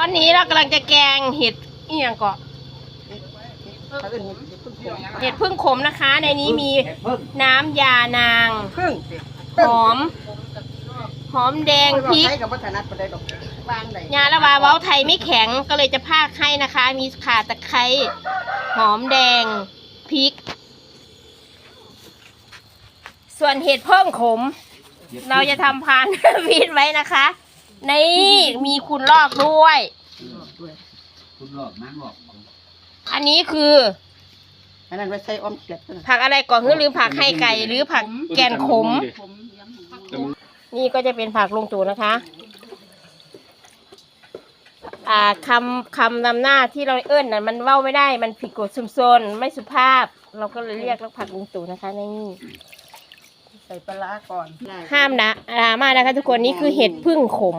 อนนี้เรากำลังจะแกงเห็ดอีหยังก่อนเขาเอิ้นเห็ดพึ่งขมเห็ดพึ่งขมนะคะ ในนี้มีเห็ดพึ่งน้ำยานาง พึ่งสิหอม หอมแดงพริกใช้กับวัฒนัดประเดี๋ยวดอกวางได้ยาละวาเว้าไทยไม่แข็งก็เลยจะพากให้นะคะ มีข่าตะไคร้หอมแดงพริก ส่วนเห็ดเพิ่งขม เราจะทำพานฟีดไว้นะคะ นี่มีคุณลอกด้วยคุณหลอกนั่งหลอกอันนี้คือ อันนั้นไว้ใส่อ้อมเขียดเท่านั้นผักอะไรก่อนหรือหรือผักไข่ไก่หรือผักแกนขมนี่ก็จะเป็นผักลงตูนะคะ อ่าคำคำนำหน้าที่เราเอิ้นน่ะมันเว้าไม่ได้มันผิดกฎสุมโซนไม่สุภาพ เราก็เลยเรียกแล้วผักลุงตู่นะคะในนี่ ใส่ปลาร้าก่อนห้ามนะดราม่านะคะทุกคนนี่คือเห็ดพึ่งขม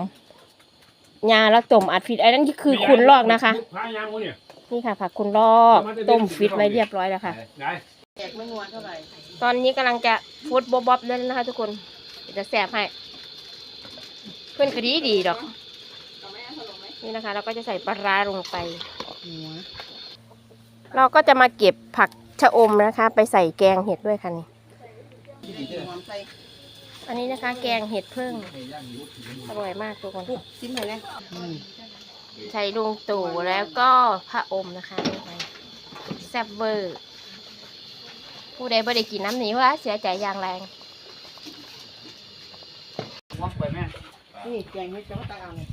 ยาแล้วต้มอัดฟิตอันนั้นคือคุณลอกนะคะ พายังวะเนี่ยนี่ค่ะผักคุณลอกต้มฟิตไว้เรียบร้อยแล้วค่ะได้แจกไม่นวลเท่าไหร่ตอนนี้กำลังจะฟุตบอบอบๆแล้วนะคะทุกคนเดี๋ยวจะแสบให้ เพื่อนคดีดีดอก นี่นะคะ เราก็จะใส่ปลาร้าลงไปหัวเราก็จะมาเก็บผักชะอมนะคะ ไปใส่แกงเห็ดด้วยค่ะนี่ หอมใส่อันนี้นะคะ แกงเห็ดพึ่งอร่อยมากทุกคนจิ้มให้นะอืมใส่ลุงตู่แล้วก็พระอมนะคะลงไปแซ่บเวอร์ ผู้ใดไม่ได้กินน้ำนี้ว่าเสียใจอย่างแรงวักไปแม่นี่แกงไม่จะมาตาเอาเนี่ย